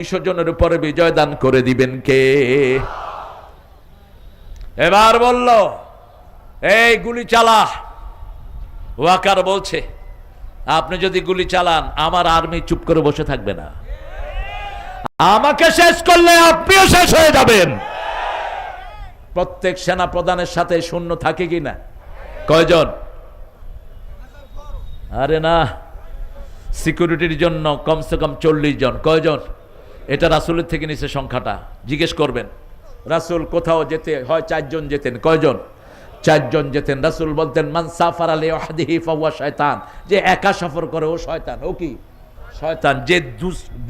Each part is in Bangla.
তিনশো জনের উপরে বিজয় দান করে দিবেন কে? এবার বলল, এই গুলি চালা। ওয়াকার বলছে, আপনি যদি গুলি চালান, আমার আর্মি চুপ করে বসে থাকবে না। আমাকে শেষ করলে আপনিও শেষ হয়ে যাবেন। প্রত্যেক সেনা প্রধানের সাথে শূন্য থাকে কি না? কয়জন? আরে না, সিকিউরিটির জন্য কমসে কম চল্লিশ জন। কয়জন? এটা রাসুলের থেকে নিচে সংখ্যাটা। জিজ্ঞেস করবেন, রাসুল কোথাও যেতে হয় চারজন যেতেন? কয়জন? চারজন যেতেন। রাসুল বলতেন, মান সাফার আলী শয়তান। যে একা সফর করে ও শয়তান। ও কি? শয়তান। যে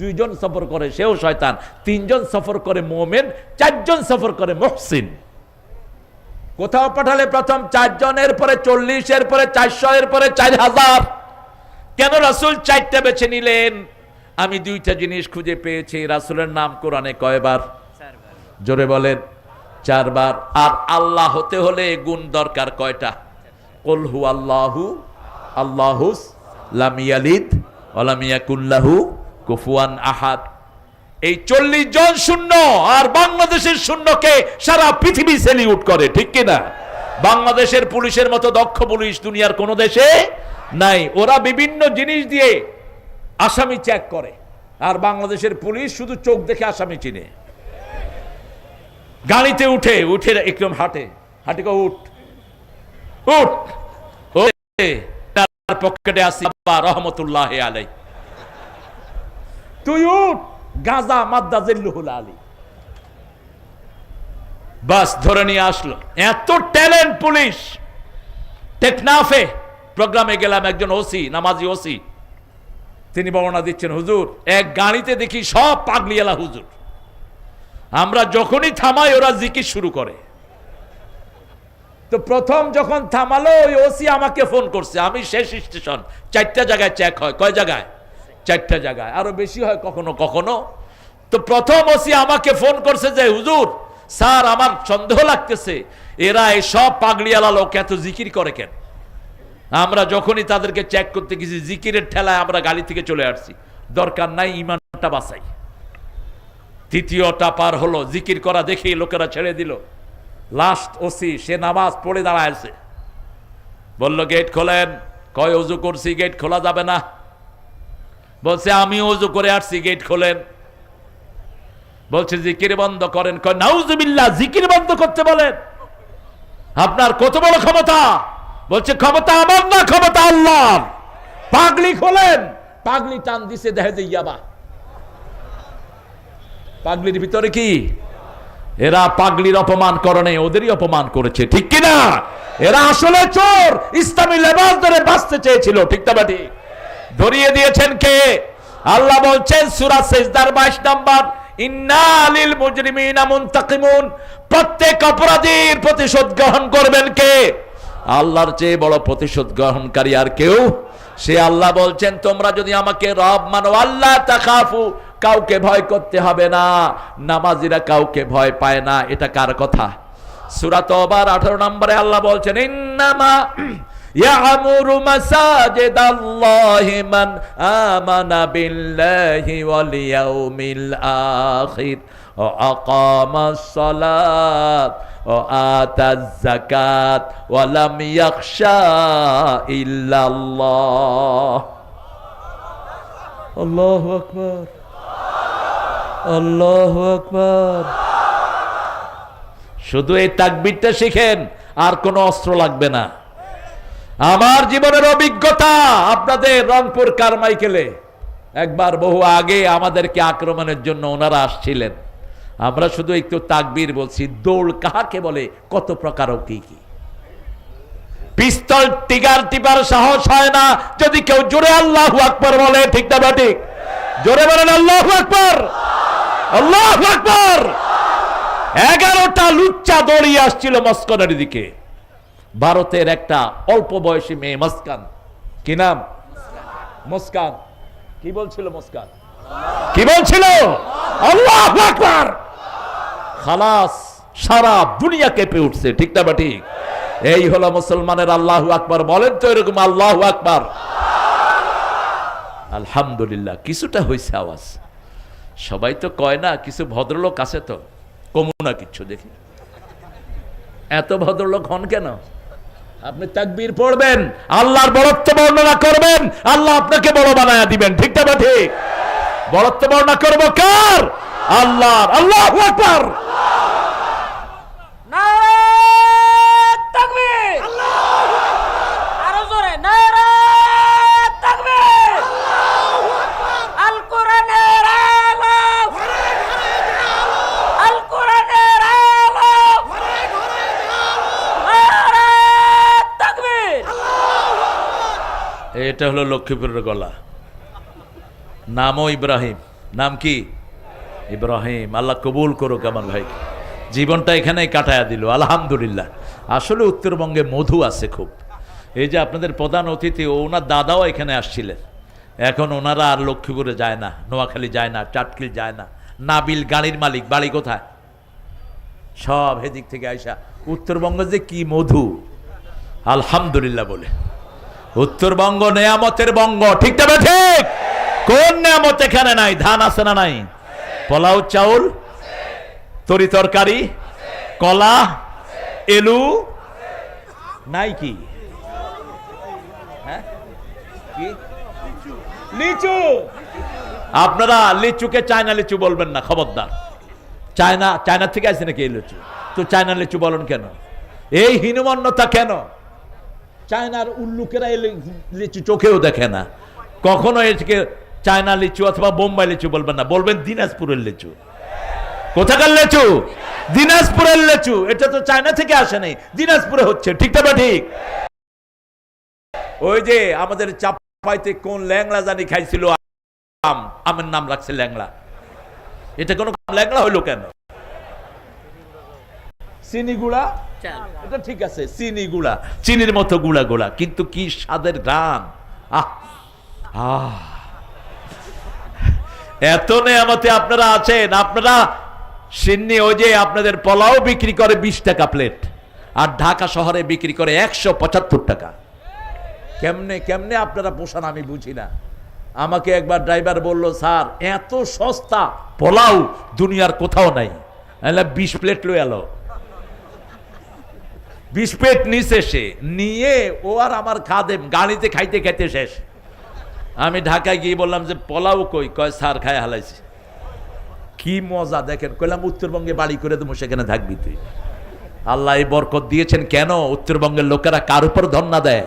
দুইজন সফর করে সেও শয়তান। তিনজন সফর করে মোমেন, চারজন সফর করে মহসিন। কোথাও পাঠালে প্রথম চারজনের পরে চল্লিশ এর পরে চারশো এর পরে চার হাজার। কেন রাসুল চারটা বেছে নিলেন? আমি দুইটা জিনিস খুঁজে পেয়েছি, রাসুলের নাম কোরআনে কয়বার? জোরে বলেন, চারবার। আর আল্লাহ হতে হলে গুণ দরকার কয়টা? কলহু আল্লাহু আল্লাহুস লামিয়ালিদ অলামিয়াকুল্লাহু কুফুয়ান আহাদ। এই চল্লিশ জন শূন্য, আর বাংলাদেশের শূন্যকে সারা পৃথিবী সেলিউট করে, ঠিক কিনা বাংলাদেশের পুলিশের মতো দক্ষ পুলিশ দুনিয়ার কোন দেশে নাই। ওরা বিভিন্ন জিনিস দিয়ে আসামি চেক করে। আর বাংলাদেশের পুলিশ শুধু চোখ দেখে আসামি চিনে। গাড়িতে উঠে উঠে একদম হাটে। হাঁটে উঠ। উঠ। তার পকেটে আসি বাবা রহমতুল্লাহ আলাই তুই উঠ। গাজা মাদ্দা জিল্লুহুল আলী। বাস ধরে নিয়ে আসলো। এত ট্যালেন্ট পুলিশ। টেকনাফে প্রোগ্রামে গেলাম একজন ওসি, নামাজি ওসি। তিনি বর্ণনা দিচ্ছেন, হুজুর, এক গাড়িতে দেখি সব পাগলিয়ালা হুজুর। আমরা যখনই থামাই, ওরা জিকির শুরু করে। তো প্রথম যখন থামালো, ওই ওসি আমাকে ফোন করছে। আমি শেষ স্টেশন, চারটা জায়গায় চেক হয়। কয় জায়গায়? চারটা জায়গায়। আরও বেশি হয় কখনো কখনো। তো প্রথম ওসি আমাকে ফোন করছে যে, হুজুর, স্যার, আমার সন্দেহ লাগতেছে। এরা এই সব পাগড়িয়ালা লোক এত জিকির করে কেন? আমরা যখনই তাদেরকে চেক করতে গেছি, জিকিরের ঠেলায় আমরা গাড়ি থেকে চলে আসছি। দরকার নাই ইমানটা বাঁচাই। তৃতীয়টা পার হলো, জিকির করা দেখেই লোকেরা ছেড়ে দিল। লাস্ট ওসি, সে নামাজ পড়ে দাঁড়ায় বলল, গেট খোলেন। কয় অজু করছি, গেট খোলা যাবে না? বলছে, আমি অজু করে আসছি, গেট খোলেন। বলছে, জিকির বন্ধ করেন। কয়, নাউজুবিল্লাহ, জিকির বন্ধ করতে বলেন। আপনার কত বড় ক্ষমতা? বলছে, ক্ষমতা আমার না ক্ষমতা আল্লাহ পাগলি খোলেন। পাগলি টান দিছে, দেখে যে ইয়াবা। পাগলির ভিতরে কি? এরা পাগলির অপমান করণে ওদেরই অপমান করেছে, ঠিক কিনা এরা আসলে চোর, ইসলামী লেবাস ধরে বাঁচতে চেয়েছিল, ঠিক না ঠিক ধরিয়ে দিয়েছেন কে? আল্লাহ বলছেন, সূরা সেজদার 22 নাম্বার মুজরিমিনা মুনতাকিমুন। প্রত্যেক অপরাধীর প্রতিশোধ গ্রহণ করবেন কে? আল্লাহর চেয়ে বড় প্রতিশোধ গ্রহণকারী আর কেউ? সে আল্লাহ বলছেন, তোমরা যদি আমাকে রব মানো আল্লাহ তাকাফু কাউকে ভয় করতে হবে না। নামাজিরা কাউকে ভয় পায় না। এটা কার কথা? সূরা তওবার 18 নম্বরে আল্লাহ বলছেন, ইন্নামা ইয়ামুরু মাসাজিদাল্লাহি মান আমানা বিল্লাহি ওয়াল ইয়াউমিল ও আকাম সলাত ও আতাজ যাকাত ওয়া ইয়াখশা ইল্লাল্লাহ আল্লাহু আকবার আল্লাহু আকবার শুধু এই তাকবীরটা শিখেন, আর কোনো অস্ত্র লাগবে না। আমার জীবনের অভিজ্ঞতা আপনাদের রংপুর কারমাইকেলে। একবার বহু আগে আমাদেরকে আক্রমণের জন্য ওনারা আসছিলেন। আমরা শুধু একটু তাকবীর বলছি দৌড় কাহাকে বলে, কত প্রকার ও কি কি। পিস্তল টিগার টিপার সাহস হয় না, যদি কেউ জোরে আল্লাহ আকবর বলে, ঠিক না ঠিক জোরে বলেন, আল্লাহ আকবর! আল্লাহ আকবর! এগারোটা লুচ্চা দৌড়িয়ে আসছিল মস্কনের দিকে। ভারতের একটা অল্প বয়সী মেয়ে মস্কান কি নাম? মুস্কান কি বলছিল মুস্কান কি বলছিল? আল্লাহ আকবার! খালাস, সারা দুনিয়া কেঁপে উঠছে, ঠিক না বা ঠিক? এই হলো মুসলমানের আল্লাহ আকবার, বলেন তো এরকম আল্লাহ আকবার। আলহামদুলিল্লাহ, কিছুটা হয়েছে আওয়াজ। সবাই তো কয় না, কিছু ভদ্রলোক আছে তো? কমু না কিচ্ছু, দেখি। এত ভদ্রলোক হন কেন? আপনি তাকবীর পড়বেন, আল্লাহর বড়ত্ব বর্ণনা করবেন, আল্লাহ আপনাকে বড় বানায়া দিবেন, ঠিক না বা ঠিক? বড়ত্ব বর্ণনা করব কার? আল্লাহর আল্লাহ আকবার। এটা হলো লক্ষ্মীপুরের গলা। নামও ইব্রাহিম। নাম কি? ইব্রাহিম, আল্লাহ কবুল করুক আমার ভাই জীবনটা এখানেই কাটায়া দিল, আলহামদুলিল্লাহ। আসলে উত্তরবঙ্গে মধু আছে খুব। এই যে আপনাদের প্রধান অতিথি ওনার দাদাও এখানে আসছিলেন। এখন ওনারা আর লক্ষ্মীপুরে যায় না, নোয়াখালী যায় না, চাটকিল যায় না। নাবিল গাড়ির মালিক, বাড়ি কোথায়? সব হেদিক থেকে আইসা, উত্তরবঙ্গ যে কি মধু? আলহামদুলিল্লাহ বলে। উত্তরবঙ্গ নেয়ামতের বঙ্গ ঠিক তবে ঠিক কোন নেয়ামত এখানে নাই, ধান আছে না নাই? পোলাও, চাউল, তরি তরকারি, কলা, এলু নাই কি হ্যাঁ? কি? লিচু। আপনারা লিচুকে চায়না লিচু বলবেন না, খবরদার। চায়না চায়না থেকে আসছে নাকি এই লিচু? তো চায়না লিচু বলেন কেন? এই হীনমন্যতা কেন? চায়নার উল্লুকেরা এই লিচু চোখেও দেখে না। কখনো এটাকে চায়না লিচু অথবা বোম্বাই লিচু বলবেন না বলবেন দিনাজপুরের লিচু। কোথাকার লিচু? দিনাজপুরের লিচু। এটা তো চায়না থেকে আসে নাই দিনাজপুরে হচ্ছে ঠিক না ঠিক? ওই যে আমাদের চাপাইতে কোন ল্যাংলা জানি খাইছিল আম আমের নাম রাখছে ল্যাংলা এটা কোনো ল্যাংড়া হইল কেন? চিনি গুড়া? এটা ঠিক আছে চিনি গুড়া। চিনির মতো গুড়া গুড়া কিন্তু কি স্বাদের গান আহ আহ। এত নেয়ামতে আপনারা আছেন, আপনারা সিন্নি ওই যে আপনাদের পোলাও বিক্রি করে বিশ টাকা প্লেট, আর ঢাকা শহরে বিক্রি করে একশো পঁচাত্তর টাকা। কেমনে কেমনে আপনারা পোষান আমি বুঝি না। আমাকে একবার ড্রাইভার বলল, স্যার, এত সস্তা পোলাও দুনিয়ার কোথাও নাই। বিশ প্লেট লই এলো। বিশ প্লেট নিচে সে, নিয়ে ও আর আমার খাদেম, গাড়িতে খাইতে খাইতে শেষ। আমি ঢাকায় গিয়ে বললাম যে, পোলাও কই? কয় সার খায় হালাইছে। কি মজা দেখেন, কইলাম, উত্তরবঙ্গে বাড়ি করে দেবো, সেখানে থাকবি তুই। আল্লাহ এই বরকত দিয়েছেন কেন? উত্তরবঙ্গের লোকেরা কার উপর ধন্না দেয়?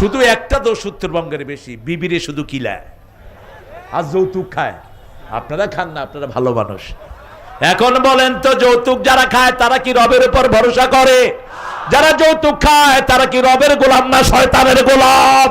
শুধু একটা দোষ উত্তরবঙ্গের বেশি, বিবিরে শুধু কিলায়। আর যৌতুক খায়। আপনারা খান না, আপনারা ভালো মানুষ। এখন বলেন তো, যৌতুক যারা খায়, তারা কি রবের উপর ভরসা করে? যারা যৌতুক খায়, তারা কি রবের গোলাম না শয়তানের গোলাম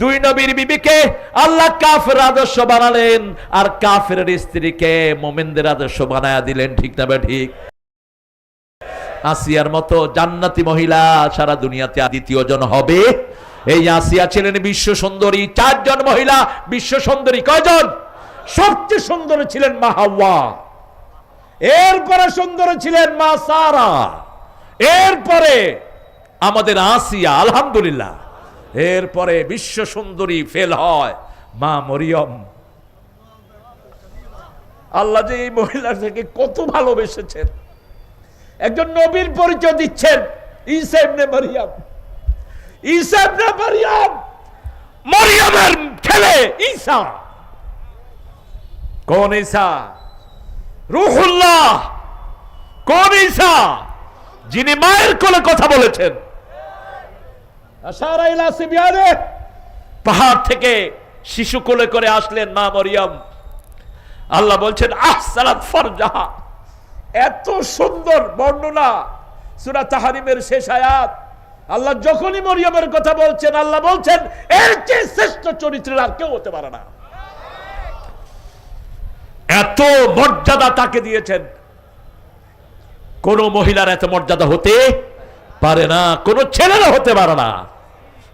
দুই নবীর বিবিকে আল্লাহ কাফের আদর্শ বানালেন, আর কাফের স্ত্রীকে মোমেনদের আদর্শ বানায়া দিলেন, ঠিক না ঠিক? আসিয়ার মতো জান্নাতি মহিলা সারা দুনিয়াতে দ্বিতীয় জন হবে। এই আসিয়া ছিলেন বিশ্ব সুন্দরী, চারজন মহিলা, বিশ্ব সুন্দরী কয়জন? সবচেয়ে সুন্দরী ছিলেন মা হাওয়া। এরপরে সুন্দরী ছিলেন মা সারা। এরপরে আমাদের আসিয়া, আলহামদুলিল্লাহ এরপরে বিশ্ব সুন্দরী ফেল হয়, মা মরিয়ম। আল্লাহ যে এই মহিলাটাকে কত ভালোবেসেছেন। একজন নবীর পরিচয় দিচ্ছেন, ঈসা ইবনে মারিয়াম। ঈসা ইবনে মারিয়াম, মারিয়ামের ছেলে ঈসা। কোন ঈসা? রুহুল্লাহ। কোন ঈসা? যিনি মায়ের কোলে কথা বলেছেন। পাহাড় থেকে শিশু কোলে করে আসলেন মা মরিয়ম। আল্লাহ বলছেন ফরজাহা। এত সুন্দর বর্ণনা। সুরা তাহারিমের শেষ আয়াত। আল্লাহ যখনই মরিয়মের কথা বলছেন, আল্লাহ বলছেন, এর চেয়ে শ্রেষ্ঠ চরিত্রের আর কেউ হতে পারে না। এত মর্যাদা তাকে দিয়েছেন। কোন মহিলার এত মর্যাদা হতে পারে না, কোনো ছেলেরা হতে পারে না।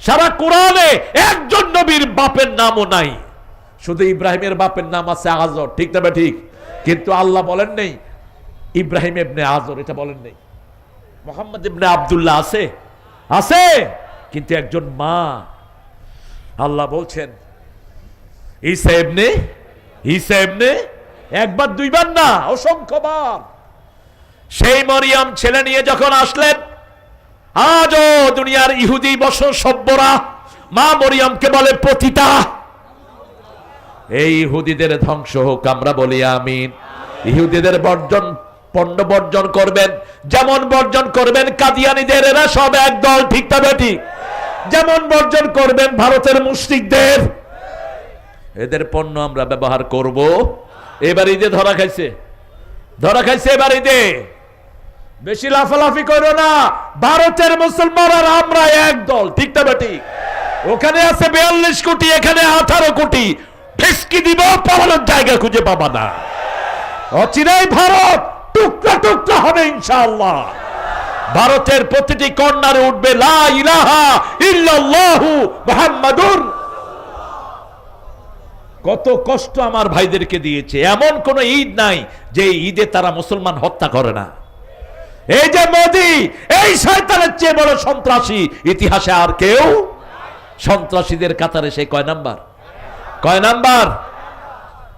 সারা কোরআনে একজন নবীর বাপের নামও নাই। শুধু ইব্রাহিমের বাপের নাম আছে আজর, ঠিক না বে ঠিক? কিন্তু আল্লাহ বলেন নেই, ইব্রাহিম ইবনে আজর, এটা বলেন নেই। মোহাম্মদ ইবনে আব্দুল্লাহ আছে? আছে, কিন্তু একজন মা। আল্লাহ বলছেন, ঈসা ইবনে ঈসা ইবনে, একবার, দুইবার না, অসংখ্যবার। সেই মরিয়াম ছেলে নিয়ে যখন আসলেন আজও দুনিয়ার ইহুদি বসর সভ্যরা মা মরিয়ামকে বলে পতিতা। এই ইহুদিদের ধ্বংস হোক, আমরা বলি আমিন। ইহুদিদের বর্জন পণ্য বর্জন করবেন, যেমন বর্জন করবেন কাদিয়ানিদের, এরা সব একদল, ঠিক তবে ঠিক। যেমন বর্জন করবেন ভারতের মুসলিকদের এদের পণ্য আমরা ব্যবহার করব। এবার ঈদে ধরা খাইছে। ধরা খাইছে এবার ঈদে। বেশি লাফালাফি করো না। ভারতের মুসলমান আর আমরা এক দল, ঠিক না ঠিক ওখানে আছে বিয়াল্লিশ কোটি, এখানে আঠারো কোটি। ফেসকি দিব, পালানোর জায়গা খুঁজে পাবা না। অচিরাই ভারত টুকরা টুকরা হবে ইনশাআল্লাহ। ভারতের প্রতিটি কর্নারে উঠবে, লা ইলাহা ইল্লাল্লাহু মুহাম্মাদুর কত কষ্ট আমার ভাইদেরকে দিয়েছে। এমন কোন ঈদ নাই যে ঈদে তারা মুসলমান হত্যা করে না। এই যে মোদি, এই শয়তানের চেয়ে বড় সন্ত্রাসী ইতিহাসে আর কেউ? সন্ত্রাসীদের কাতারে সে কয় নাম্বার? কয় নাম্বার?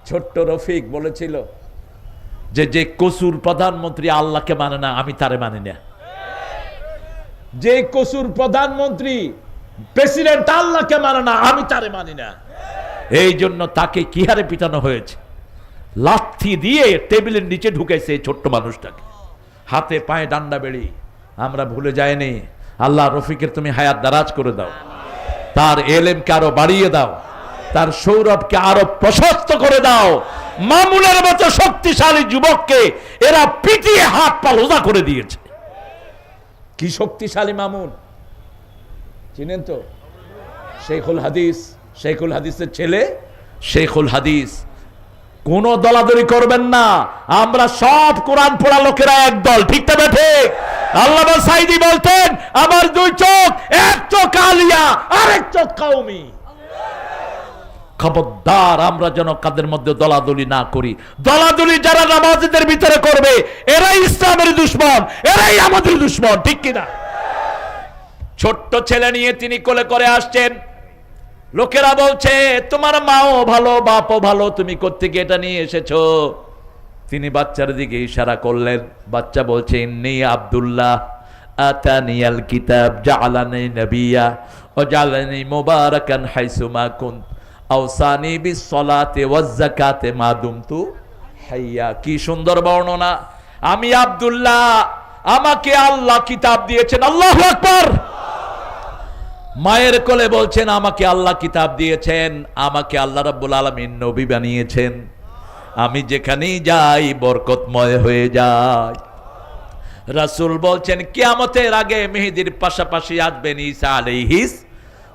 ছোট্ট রফিক বলেছিল যে যে কসুর প্রধানমন্ত্রী আল্লাহকে মানে না, আমি তারে মানি না। যে কসুর প্রধানমন্ত্রী প্রেসিডেন্ট আল্লাহকে মানে না, আমি তারে মানি না। এই জন্য তাকে কি হারে পিটানো হয়েছে? লাথি দিয়ে টেবিলের নিচে ঢুকেছে ছোট্ট মানুষটাকে। হাতে পায়ে ডান্ডা বেড়ি। আমরা ভুলে যাইনি। আল্লাহ রফিকের তুমি হায়াত দারাজ করে দাও। তার এলেমকে আরও বাড়িয়ে দাও। তার সৌরভকে আরও প্রশস্ত করে দাও। মামুনের মতো শক্তিশালী যুবককে এরা পিটিয়ে হাত পা লোজা করে দিয়েছে। কি শক্তিশালী মামুন? চিনেন তো? শেখুল হাদিস। শেখুল হাদিসের ছেলে শেখুল হাদিস। কোন দলাদলি করবেন না। আমরা সব কোরআন পড়া লোকেরা একদল, ঠিক তবে ঠিক? আল্লাহ সাইদি বলতেন, আমার দুই চোখ, এক চোখ আলিয়া, আরেক চোখ কাউমি খবরদার, আমরা যেন কাদের মধ্যে দলাদলি না করি। দলাদলি যারা নামাজিদের ভিতরে করবে, এরাই ইসলামের দুশ্মন, এরাই আমাদের দুশ্মন, ঠিক কিনা? ছোট্ট ছেলে নিয়ে তিনি কোলে করে আসছেন। লোকেরা বলছে, তোমার মাও ভালো, বাপও ভালো, তুমি কোত্থেকে এটা নিয়ে এসেছ? তিনি বাচ্চার দিকে ইশারা করলেন। বাচ্চা বলছে, ইন্নি আব্দুল্লাহ আতানিয়াল কিতাব জালানি নবিয়া ও জালানি মুবারাকান হাইসুমা কুন্ত। আওসানি বিস সলাতে ওয়াজ যাকাতে মা দুমতু হাইয়া। কি সুন্দর বর্ণনা। আমি আব্দুল্লাহ, আমাকে আল্লাহ কিতাব দিয়েছেন, আল্লাহু আকবার। মায়ের কোলে বলছেন, আমাকে আল্লাহ কিতাব দিয়েছেন, আমাকে আল্লাহ রাব্বুল আলামিন নবী বানিয়েছেন। আমি যেখানেই যাই, বরকতময় হয়ে যাই। রাসূল বলছেন, কিয়ামতের আগে মেহেদির পাশাপাশি আসবেন ঈসা আলাইহিস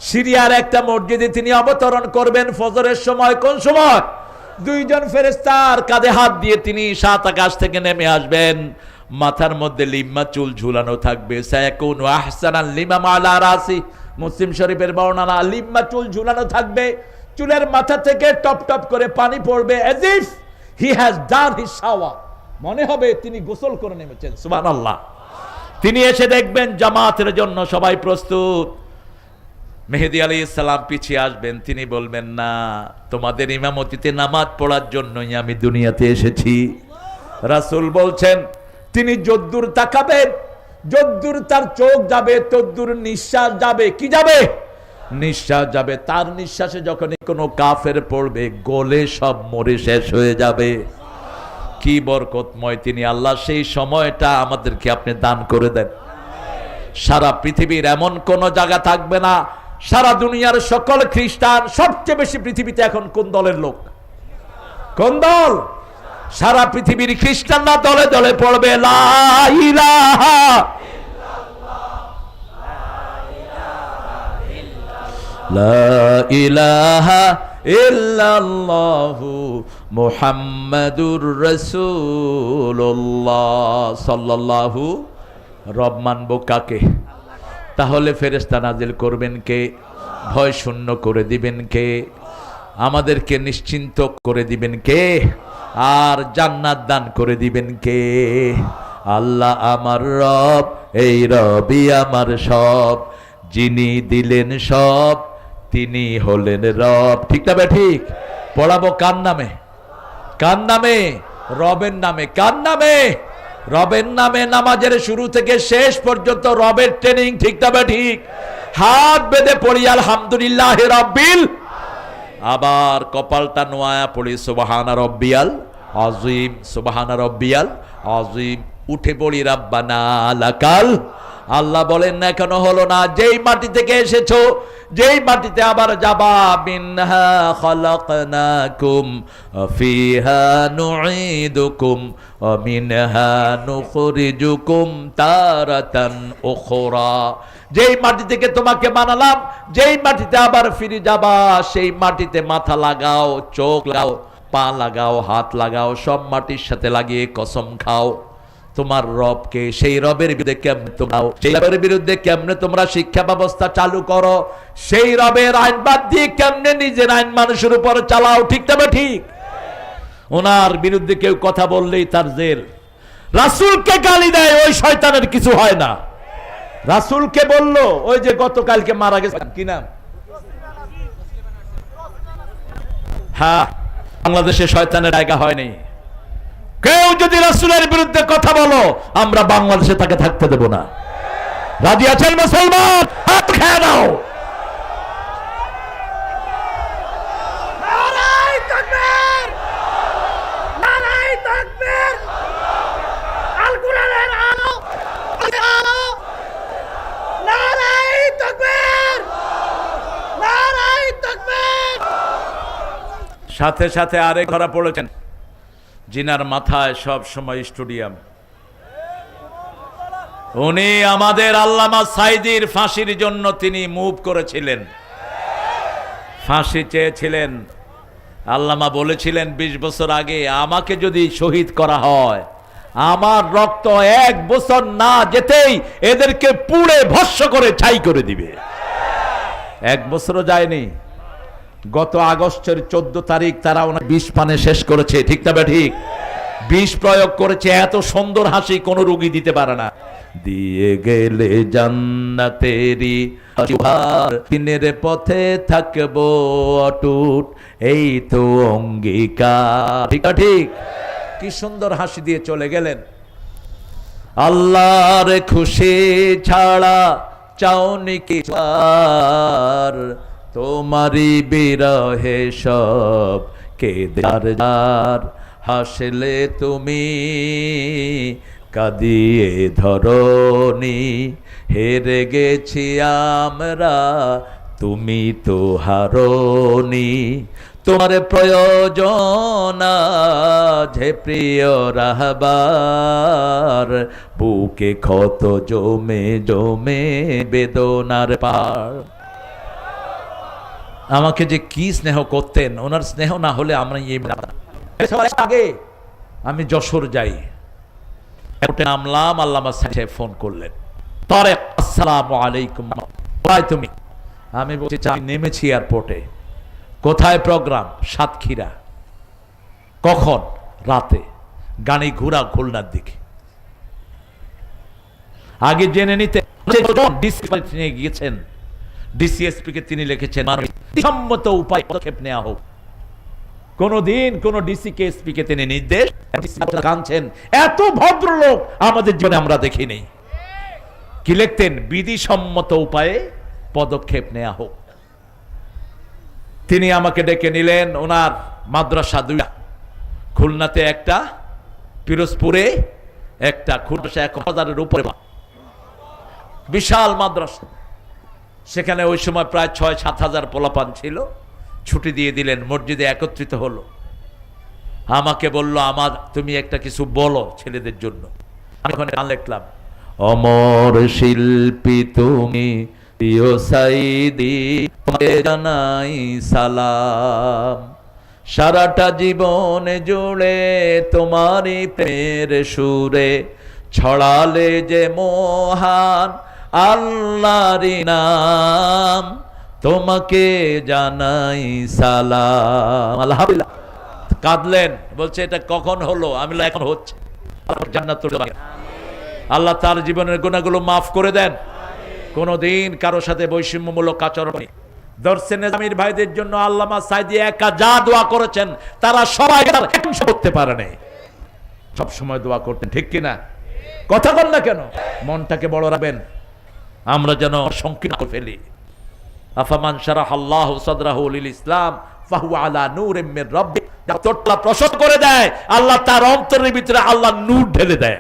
সিরিয়ার একটা মসজিদে, তিনি অবতরণ করবেন ফজরের সময়। কোন সময়? দুইজন ফেরেস্তার কাঁধে হাত দিয়ে তিনি সাত আকাশ থেকে নেমে আসবেন। মাথার মধ্যে লিম্মা চুল ঝুলানো থাকবে। সায়াকুন আহসানাল লিমাম আলা রাসি। মুসলিম শরীফের বর্ণনা লিম্মা চুল ঝুলানো থাকবে, চুলের মাথা থেকে টপ টপ করে পানি পড়বে as if he has done মনে হবে তিনি গোসল করে নেমেছেন, সুবহানাল্লাহ। তিনি এসে দেখবেন জামাতের জন্য সবাই প্রস্তুত। মেহেদি আলী ইসলাম পিছিয়ে আসবেন, তিনি বলবেন, না, তোমাদের ইমামতিতে নামাজ পড়ার জন্যই আমি দুনিয়াতে এসেছি। রাসূল বলছেন, তিনি যদ্দুর তাকাবেন যদ্দুর তার চোখ যাবে, তদ্দুর নিঃশ্বাস যাবে। কি যাবে? নিঃশ্বাস যাবে। তার নিঃশ্বাসে যখনই কোনো কাফের পড়বে, গলে সব মরে শেষ হয়ে যাবে। কি বরকতময় তিনি আল্লাহ, সেই সময়টা আমাদেরকে আপনি দান করে দেন। সারা পৃথিবীর এমন কোন জায়গা থাকবে না। সারা দুনিয়ার সকল খ্রিস্টান, সবচেয়ে বেশি পৃথিবীতে এখন কোন দলের লোক? কোন দল? সারা পৃথিবীর খ্রিস্টানরা দলে দলে পড়বে ইলাহা ইল্লাল্লাহু। মুহাম্মাদুর রাসূলুল্লাহ। সাল্লাল্লাহু রব মানবো কাকে? তাহলে ফেরেস্তা নাজিল করবেন কে? ভয় শূন্য করে দিবেন কে? আমাদেরকে নিশ্চিন্ত করে দিবেন কে? আর জান্নাত দান করে দিবেন কে? আল্লাহ আমার রব, এই রবি আমার সব। যিনি দিলেন সব, তিনি হলেন রব। ঠিক না ঠিক? পড়াবো কার নামে? কার নামে? রবের নামে। কার নামে? রবের নামে নামাজের শুরু থেকে শেষ পর্যন্ত রবের ট্রেনিং ঠিক না ঠিক? হাত বেঁধে পড়ি, আলহামদুলিল্লাহ রব্বিল আবার কপালটা নোয়া পড়ি, সুবাহানা রব্বিয়াল আজিম সুবাহানা রব্বিয়াল আজিম উঠে পড়ি, রাব্বানা আল্লাহ বলেন, না কেন হলো না। যেই মাটি থেকে এসেছ, যেই মাটিতে আবার যাবা, মিনহা খালাকনাকুম, ফিহা নুঈদুকুম মিনহা নুখরিজুকুম তারাতান উখরা। যেই মাটি থেকে তোমাকে বানালাম, যেই মাটিতে আবার ফিরে যাবা, সেই মাটিতে মাথা লাগাও, চোখ লাগাও, পা লাগাও, হাত লাগাও, সব মাটির সাথে লাগিয়ে কসম খাও। তোমার রবকে, সেই রবের বিরুদ্ধে কেমনে তোমরাও সেই রবের বিরুদ্ধে কেমনে তোমরা শিক্ষা ব্যবস্থা চালু করো? সেই রবের আইন বাদ দিয়ে কেমনে নিজের আইন মানুষের উপর চালাও? ঠিক তবে ঠিক? ওনার বিরুদ্ধে কেউ কথা বললেই তার জেল রাসূলকে গালি দেয়, ওই শয়তানের কিছু হয় না। রাসূলকে বলল, ওই যে গতকালকে মারা গেছে। কি নাম? হ্যাঁ বাংলাদেশে শয়তানের জায়গা হয়নি। কেউ যদি রাসুলের বিরুদ্ধে কথা বলো, আমরা বাংলাদেশে তাকে থাকতে দেব না। রাজি আছেন মুসলমান? হাত খেয়ে দাও নারাই তাকবীর নারাই তাকবীর আল কোরআনের আলো আলো নারাই তাকবীর নারাই তাকবীর সাথে সাথে আরেক ধরা পড়েছেন। জিনার মাথায় সব সময় স্টুডিয়াম। উনি আমাদের আল্লামা সাইদির ফাঁসির জন্য তিনি মুভ করেছিলেন। ফাঁসি চেয়েছিলেন। আল্লামা বলেছিলেন ২০ বছর আগে আমাকে যদি শহীদ করা হয়, আমার রক্ত এক বছর না যেতেই এদেরকে পুড়ে ভস্য করে ছাই করে দিবে। এক বছরও যায়নি। গত আগস্টের চোদ্দ তারিখ তারা ওনার বিষ পানে শেষ করেছে, ঠিক না ঠিক? বিষ প্রয়োগ করেছে, এত সুন্দর হাসি কোন রোগী দিতে পারে না। দিয়ে গেলে জান্নাতেরি দিনের পথে থাকব অটুট, এই তো অঙ্গীকার। ঠিক না ঠিক? কি সুন্দর হাসি দিয়ে চলে গেলেন। আল্লাহর খুশি ছাড়া চাওনি কি আর তোমারই বিরহে সব কেদার যার। হাসলে তুমি কাঁদিয়ে ধরনি। হেরে গেছি আমরা, তুমি তো হারনি। তোমার প্রয়োজন যে প্রিয় রাহবার। বুকে ক্ষত জমে জমে বেদনার পার। আমাকে যে কি স্নেহ করতেন ওনার স্নেহ না হলে আমরা আগে আমি যশোর যাই। নামলাম আল্লামা সাহেব ফোন করলেন। তরে আসসালামু আলাইকুম। তুমি? আমি বলছি "চা, নেমেছি এয়ারপোর্টে। কোথায় প্রোগ্রাম? সাতক্ষীরা। কখন? রাতে। গাড়ি ঘোরা খুলনার দিকে। আগে জেনে নিতে গিয়েছেন ডিসিএসপি কে তিনি লিখেছেন সম্মত উপায় পদক্ষেপ নেওয়া হোক। কোনদিন কোন ডিসি কে এসপি কে তিনি নির্দেশ কাঁদছেন। এত ভদ্রলোক আমাদের জীবনে আমরা দেখিনি। কি লিখতেন? বিধিসম্মত উপায়ে পদক্ষেপ নেওয়া হোক। তিনি আমাকে ডেকে নিলেন ওনার মাদ্রাসা দুইটা। খুলনাতে একটা, পিরোজপুরে একটা খুলনা এক হাজারের উপরে। বিশাল মাদ্রাসা। সেখানে ওই সময় প্রায় ছয়, সাত হাজার পোলাপান ছিল। ছুটি দিয়ে দিলেন, মসজিদে একত্রিত হলো। আমাকে বলল আমার তুমি একটা কিছু বলো ছেলেদের জন্য। আমি ওখানে গান লিখলাম, অমর শিল্পী তুমি জানাই সালাম। সারাটা জীবন জুড়ে তোমারই প্রেমের সুরে ছড়ালে যে মহান আল্লাহর নাম তোমাকে জানাই সালাম। আলহামদুলিল্লাহ। কাঁদলেন, বলছে, এটা কখন হলো? আমি এখন হচ্ছে। আল্লাহ তার জীবনের গুণাগুলো মাফ করে দেন। কোনোদিন কারও সাথে বৈষম্যমূলক আচরণ নেই। দর্শে নেজামির ভাইদের জন্য আল্লামা সাইদি একা যা দোয়া করেছেন, তারা সবাই করতে পারে নাই। সব সময় দোয়া করতেন, ঠিক কিনা? কথা বল না কেন? মনটাকে বড় রাখবেন। আমরা যেন সংকীর্ণ করে ফেলি। আফামান শারাহ আল্লাহ সাদরাহু লিল ইসলাম ফাহু আলা নূরিম মির রাব্বি প্রসব করে দেয়, আল্লাহ তার অন্তরের ভিতরে আল্লাহ নূর ঢেলে দেয়।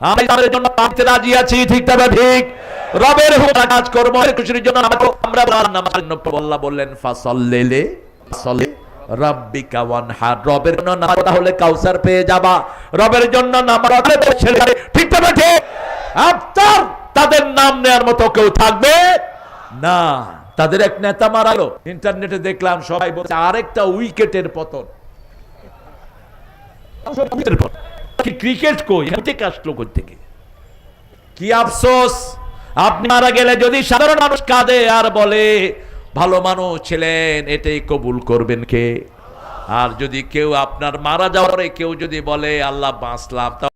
আমি তাদের জন্য রাজি আছি, ঠিক তবে ঠিক। রবের কাজ খুশির জন্য আমরা- নামাজ আল্লাহ বললেন রবের জন্য নামাজ তাহলে কাউসার পেয়ে যাবা। রবের জন্য নামাজ ঠিক তবে ঠিক। আফতার তাদের নাম নেয়ার মতো কেউ থাকবে না। তাদের এক নেতা মারা গেল। ইন্টারনেটে দেখলাম সবাই বলছে, আরেকটা উইকেটের পতন। ক্রিকেট কই? আসলো কই থেকে? কি আফসোস! আপনি মারা গেলে যদি সাধারণ মানুষ কাঁদে আর বলে, ভালো মানুষ ছিলেন, এটাই কবুল করবেন কে? আর যদি কেউ আপনার মারা যাওয়ার কেউ যদি বলে, আল্লাহ বাঁচলাম।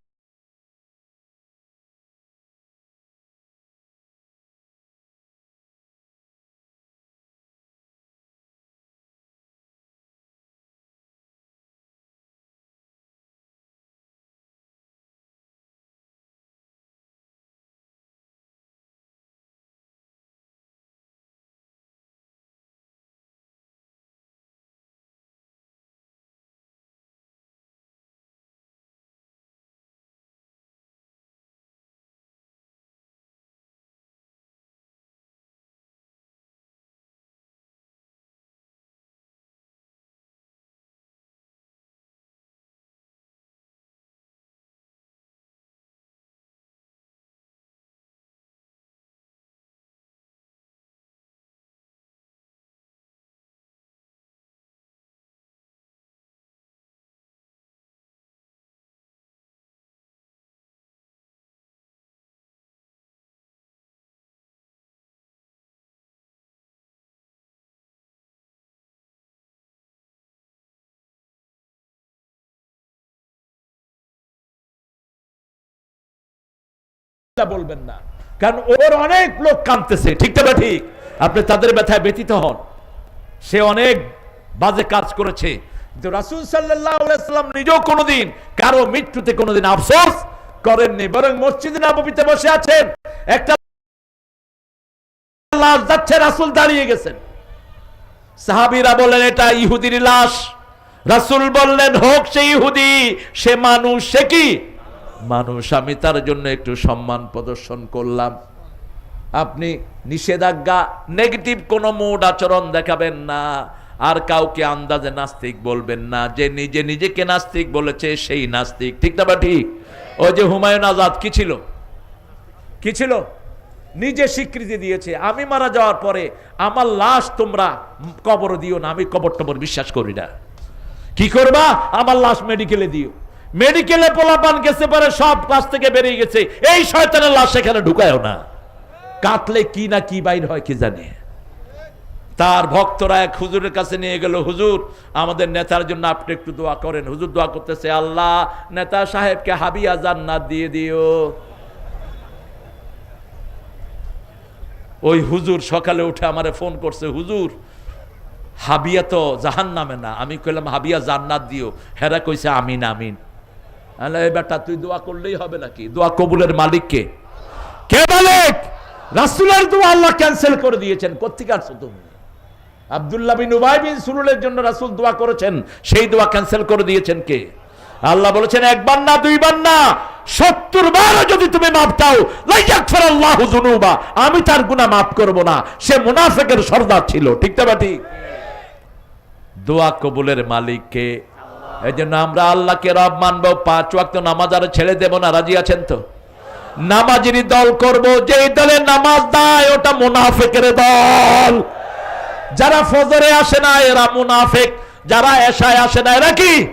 বলবেন না। কারণ ওর অনেক লোক কাঁদতেছে, ঠিক তবে ঠিক? আপনি তাদের ব্যথায় ব্যতীত হন। সে অনেক বাজে কাজ করেছে। কিন্তু রাসুল সাল্লাম নিজেও কোনোদিন কারও মৃত্যুতে কোনোদিন আফসোস করেননি, বরং মসজিদে নববীতে বসে আছেন। একটা লাশ যাচ্ছে, রাসুল দাঁড়িয়ে গেছেন। সাহাবিরা বললেন, এটা ইহুদির লাশ। রাসুল বললেন, হোক সে ইহুদি, সে মানুষ, সে কি? মানুষ, আমি তার জন্য একটু সম্মান প্রদর্শন করলাম। আপনি নিষেধাজ্ঞা নেগেটিভ কোনো মুড আচরণ দেখাবেন না। আর কাউকে আন্দাজে নাস্তিক বলবেন না। যে নিজে নিজেকে নাস্তিক বলেছে, সেই নাস্তিক। ঠিক না বা ঠিক? ওই যে হুমায়ুন আজাদ, কি ছিল? কি ছিল? নিজে স্বীকৃতি দিয়েছে। আমি মারা যাওয়ার পরে আমার লাশ তোমরা কবর দিও না। আমি কবর টবর বিশ্বাস করি না। কি করবা? আমার লাশ মেডিকেলে দিও। মেডিকেলে পোলাপান গেছে পরে সব ক্লাস থেকে বেরিয়ে গেছে। এই শয়তানের লাশ সেখানে ঢুকায়ও না। কাটলে কি না কি বাইর হয় কি জানে? তার ভক্তরা এক হুজুরের কাছে নিয়ে গেল, হুজুর, আমাদের নেতার জন্য আপনি একটু দোয়া করেন। হুজুর দোয়া করতেছে, আল্লাহ, নেতা সাহেবকে হাবিয়া জান্নাত দিয়ে দিও। ওই হুজুর সকালে উঠে আমারে ফোন করছে, হুজুর, হাবিয়া তো জাহান নামে না। আমি কইলাম, হাবিয়া জান্নাত দিও। হেরা কইছে, আমিন আমিন। বেটা, তুই দোয়া করলেই হবে নাকি? দোয়া কবুলের মালিক কে মালিক? রাসূলের দোয়া আল্লাহ ক্যান্সেল করে দিয়েছেন। কোত্থেকে আসছো তুমি? আব্দুল্লাহ বিন উবাই বিন সুলুলের জন্য রাসূল দোয়া করেছেন। সেই দোয়া ক্যান্সেল করে দিয়েছেন কে? আল্লাহ বলেছেন, একবার না, দুইবার না, সত্তর বারও যদি তুমি মাপ চাও আল্লাহ জুনুবা আমি তার গুনাহ মাফ করব না। সে মুনাফিকের সর্দার ছিল। ঠিক না দোয়া কবুলের মালিককে এই জন্য আমরা আল্লাহকে রব মানব, পাঁচ ওয়াক্ত নামাজ আর ছেড়ে দেব না, রাজি আছেন তো? নামাজেরই দল করব, যেই দলে নামাজ দেয়, ওটা মুনাফেকের দল। যারা ফজরে আসে না, এরা মুনাফেক। যারা এশায় আসে না, এরা কি?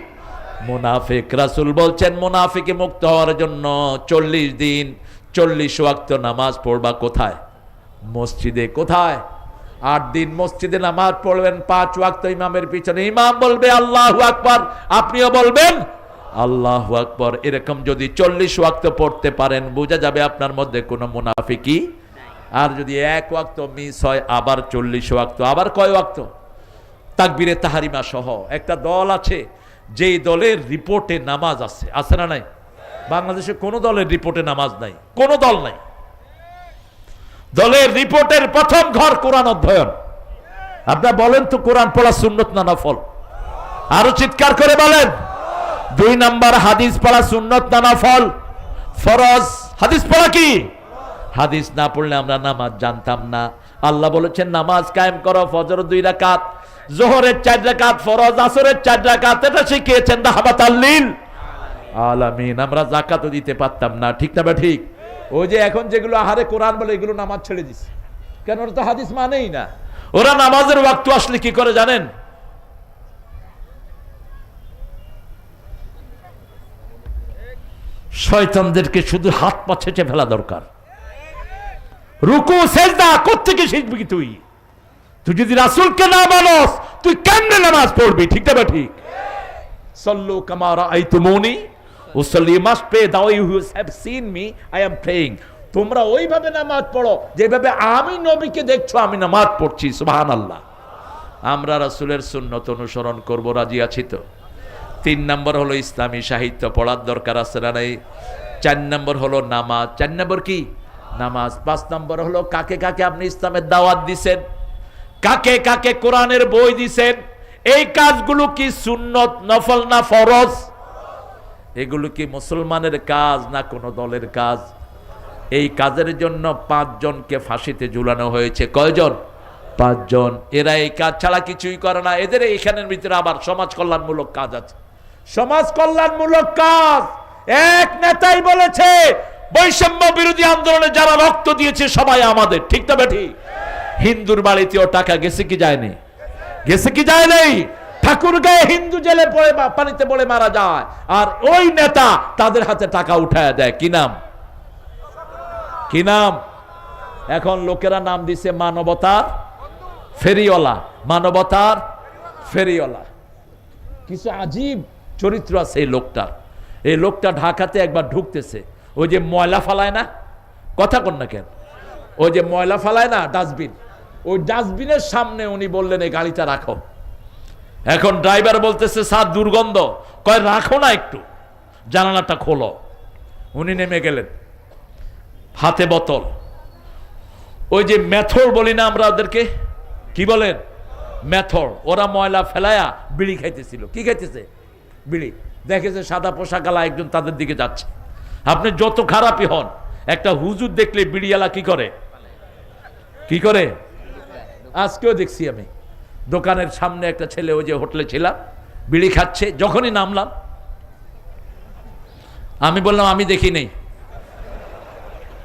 মুনাফিক। রাসূল বলছেন, মুনাফিকে মুক্ত হওয়ার জন্য চল্লিশ দিন, চল্লিশ ওয়াক্ত নামাজ পড়বা কোথায়? মসজিদে কোথায়? আট দিন মসজিদে নামাজ পড়বেন, পাঁচ ওয়াক্ত ইমামের পিছনে ইমাম বলবে, আল্লাহ আকবর। আপনিও বলবেন, আল্লাহ আকবর। এরকম যদি চল্লিশ ওয়াক্ত পড়তে পারেন, বোঝা যাবে আপনার মধ্যে কোনো মুনাফিকি আর যদি এক ওয়াক্ত মিস হয়, আবার চল্লিশ ওয়াক্ত, আবার কয় ওয়াক্ত? তাকবিরে তাহারিমা সহ। একটা দল আছে, যেই দলের রিপোর্টে নামাজ আছে। আছে না নাই? বাংলাদেশে কোনো দলের রিপোর্টে নামাজ নাই। কোনো দল নাই। দলের রিপোর্টের প্রথম ঘর কোরআন অধ্যয়ন। আপনার বলেন তো কোরআন পড়া সুন্নত না নফল? আরও চিৎকার করে বলেন। দুই নাম্বার, হাদিস পড়া সুন্নত না নফল? ফরজ। হাদিস পড়া কি? হাদিস না পড়লে আমরা নামাজ জানতাম না। আল্লাহ বলেছেন, নামাজ কায়েম করো, ফজর দুই রাকাত, জোহরের চার রাকাত, ফরজ আসরের চার রাকাত, এটা শিখিয়েছেন রাহমাত আল্লিল আলামিন, আমরা জাকাতও দিতে পারতাম না। ঠিক না বা ঠিক? ওই যে এখন যেগুলো আহারে কোরআন বলে, এগুলো নামাজ ছেড়ে দিছে। কেন ওরা তো হাদিস মানেই না। ওরা নামাজের ওয়াক্ত আসলে কি করে জানেন? শয়তানদেরকে শুধু হাত পা ছেঁচে ফেলা দরকার। রুকু, সেজদা, কোত্থেকে শিখবি কি তুই? তুই যদি রাসূলকে না মানস, তুই কেমনে নামাজ পড়বি? ঠিক না ঠিক? সল্লু কামারা আইতুমুনি must you seen me I am তোমরা ওইভাবে নামাজ পড়ো, যেভাবে আমি নবীকে দেখছ, আমি নামাজ পড়ছি, সুবহানাল্লাহ। আমরা রাসূলের সুন্নত অনুসরণ করব, রাজি আছি তো? তিন নম্বর হলো ইসলামী সাহিত্য, পড়ার দরকার আছে না নাই? চার নম্বর হলো নামাজ, চার নম্বর কি? নামাজ। পাঁচ নম্বর হলো কাকে কাকে আপনি ইসলামের দাওয়াত দিছেন? কাকে কাকে কোরআনের বই দিছেন? এই কাজগুলো কি সুন্নত, নফল না ফরজ? এগুলো কি মুসলমানের কাজ না কোনো দলের কাজ? এই কাজের জন্য পাঁচজনকে ফাঁসিতে ঝুলানো হয়েছে। কয়জন? পাঁচজন। এরা এই কাজ ছাড়া কিছুই করে না। এদের এখানের ভিতরে আবার সমাজ কল্যাণমূলক কাজ আছে। সমাজ কল্যাণমূলক কাজ। এক নেতাই বলেছে, বৈষম্য বিরোধী আন্দোলনে যারা রক্ত দিয়েছে সবাই আমাদের। ঠিক তবে ঠিক হিন্দুর বাড়িতেও টাকা গেছে কি যায়নি গেছে কি যায় নাই? ঠাকুর গায়ে হিন্দু জেলে পড়ে বা পানিতে পড়ে মারা যায়। আর ওই নেতা তাদের হাতে টাকা উঠায় দেয়। কি নাম? কি নাম? এখন লোকেরা নাম দিছে মানবতার ফেরিওয়ালা। মানবতার ফেরিওয়ালা। কিছু আজীব চরিত্র আছে এই লোকটার। এই লোকটা ঢাকাতে একবার ঢুকতেছে। ওই যে ময়লা ফালায় না? কথা কন না কেন? ওই যে ময়লা ফালায় না, ডাস্টবিন? ওই ডাস্টবিনের সামনে উনি বললেন, এই গাড়িটা রাখো। এখন ড্রাইভার বলতেছে, স্যার, দুর্গন্ধ। কয়, রাখো না একটু। জানালাটা খোলো। উনি নেমে গেলেন। হাতে বোতল। ওই যে মেথর বলি না আমরা ওদেরকে? কি বলেন? মেথর। ওরা ময়লা ফেলায়া বিড়ি খাইতেছিল। কি খাইতেছে? বিড়ি। দেখেছে সাদা পোশাকালা একজন তাদের দিকে যাচ্ছে। আপনি যত খারাপই হন, একটা হুজুর দেখলে বিড়িয়ালা কি করে? কি করে? আজকেও দেখছি আমি। দোকানের সামনে একটা ছেলে, ওই যে হোটেলে ছিলাম, বিড়ি খাচ্ছে, যখনই নামলাম, আমি বললাম, আমি দেখি নেই